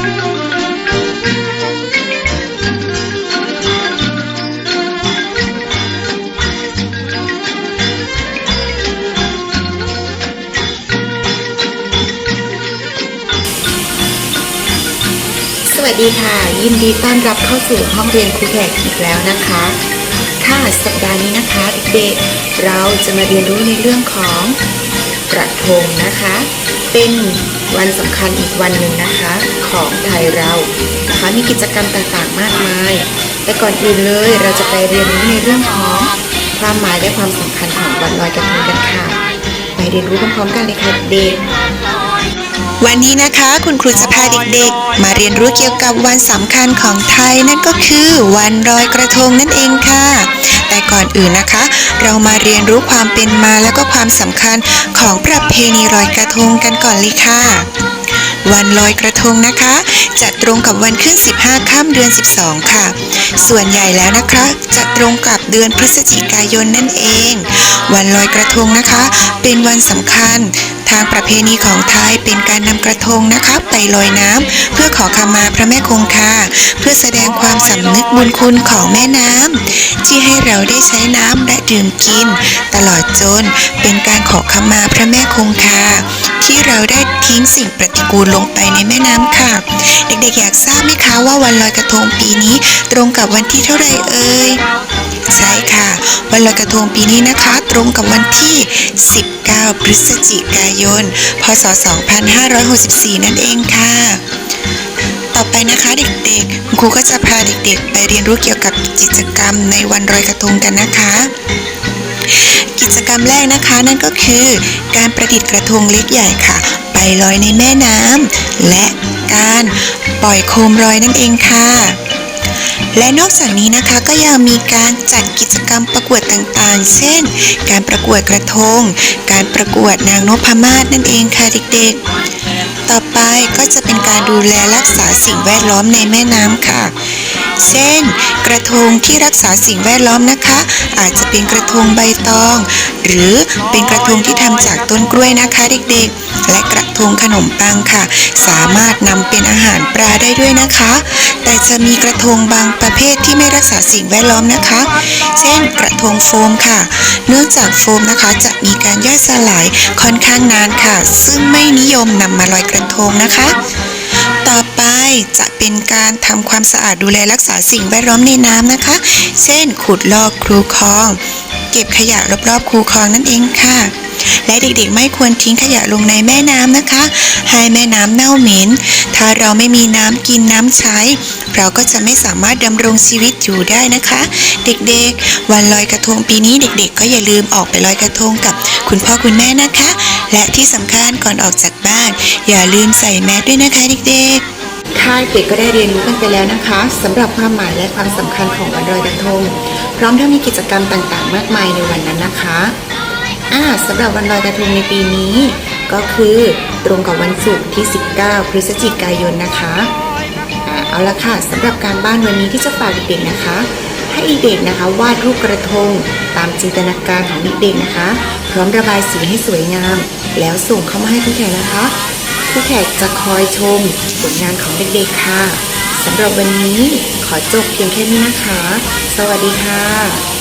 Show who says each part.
Speaker 1: สวัสดีค่ะ ยินดีต้อนรับเข้าสู่ห้องเรียนครูแขกอีกแล้วนะคะ ค่ะสัปดาห์นี้นะคะเด็กๆเราจะมาเรียนรู้ในเรื่องของกระทงนะคะ เป็นวันสำคัญอีกวันหนึ่งนะคะ ของไทยเรานะคะมีกิจกรรมต่างๆมากมาย แต่ก่อนอื่นเลยเราจะไปเรียนรู้ในเรื่องของความหมายและความสำคัญของวันลอยกระทงกันค่ะ ไปเรียนรู้พร้อมๆกันเลยค่ะเด็ก
Speaker 2: วันนี้นะคะคุณครูจะพาเด็กๆ มาเรียนรู้เกี่ยวกับวันสำคัญของไทยนั่นก็คือวันลอยกระทงนั่นเองค่ะ แต่ก่อนอื่นนะคะ เรามาเรียนรู้ความเป็นมาแล้วก็ความสำคัญของประเพณีลอยกระทงกันก่อนเลยค่ะ วันลอยกระทงนะคะ จะตรงกับวันขึ้น 15 ค่ำเดือน 12 ค่ะ ส่วนใหญ่แล้วนะคะ จะตรงกับเดือนพฤศจิกายนนั่นเอง วันลอยกระทงนะคะ เป็นวันสำคัญ ทางประเพณีของไทยเป็นการนำกระทงนะคะไปลอยน้ำเพื่อขอขมาพระแม่คงคาเพื่อแสดงความสำนึกบุญคุณของแม่น้ำที่ให้เราได้ใช้น้ำและดื่มกิน ตลอดจนเป็นการขอขมาพระแม่คงคาที่เราได้ทิ้งสิ่งปฏิกูลลงไปในแม่น้ำค่ะ เด็กๆอยากทราบไหมคะว่าวันลอยกระทงปีนี้ ตรงกับวันที่เท่าไรเอ่ย ใช่ค่ะ วันลอยกระทงปีนี้นะคะ ตรงกับวันที่ 19 พฤศจิกายน พศ 2564 นั่นเองค่ะ ต่อไปนะคะเด็กๆคุณครูก็จะพาเด็กๆ ไปเรียนรู้เกี่ยวกับกิจกรรมในวันลอยกระทงกันนะคะ กิจกรรมแรกนะคะนั่นก็คือการประดิษฐ์กระทงเล็กใหญ่ค่ะ ไปลอยในแม่น้ำและการปล่อยโคมลอยนั่นเองค่ะ และนอกจากนี้นะคะก็ยังมีการจัดกิจกรรมประกวดต่างๆ เช่น การประกวดกระทง การประกวดนางนพมาศนั่นเองค่ะเด็กๆ ต่อไปก็จะเป็นการดูแลรักษาสิ่งแวดล้อมในแม่น้ำค่ะ เช่น กระทงที่รักษาสิ่งแวดล้อมนะคะ อาจจะเป็นกระทงใบตอง หรือเป็นกระทงที่ทำจากต้นกล้วยนะคะเด็กๆ และกระทงขนมปังค่ะ สามารถนำเป็นอาหารปลาได้ด้วยนะคะ แต่จะมีกระทงบางประเภทที่ไม่รักษาสิ่งแวดล้อมนะคะ เช่น กระทงโฟมค่ะ เนื่องจากโฟมนะคะจะมีการย่อยสลายค่อนข้างนานค่ะ ซึ่งไม่นิยมนำมาลอยกระทงนะคะ ต่อไปจะเป็นการทำความสะอาดดูแลรักษาสิ่งแวดล้อมในน้ำนะคะ เช่น ขุดลอกคูคลอง เก็บขยะรอบๆคูคลองนั่นเองค่ะ และเด็กๆไม่ควรทิ้งขยะลงในแม่น้ำนะคะ ให้แม่น้ำเน่าเหม็น ถ้าเราไม่มีน้ำกินน้ำใช้ เราก็จะไม่สามารถดำรงชีวิตอยู่ได้นะคะ เด็กๆ วันลอยกระทงปีนี้เด็ก ๆ ก็อย่าลืมออกไปลอยกระทงกับคุณพ่อคุณแม่นะคะ และที่สำคัญก่อนออกจากบ้าน อย่าลืมใส่แมสด้วยนะคะเด็กๆ
Speaker 1: ค่ะเด็กก็ได้เรียนรู้กันไปแล้วนะคะสำหรับความหมายและความสำคัญของวันลอยกระทง พร้อมทั้งมีกิจกรรมต่างๆ มากมายในวันนั้นนะคะอ่าสำหรับวันลอยกระทงในปีนี้ ก็คือตรงกับวันศุกร์ที่ 19 พฤศจิกายนนะคะเอาละค่ะสำหรับการบ้านวันนี้ที่จะฝากเด็กๆนะคะ ให้เด็กนะคะวาดรูปกระทงตามจินตนาการของเด็กๆนะคะ พร้อมระบายสีให้สวยงาม แล้วส่งเข้ามาให้ผู้แขกนะคะผู้แขกจะคอยชมผลงานของเด็กๆค่ะสำหรับวันนี้ขอจบเพียงแค่นี้นะคะ สวัสดีค่ะ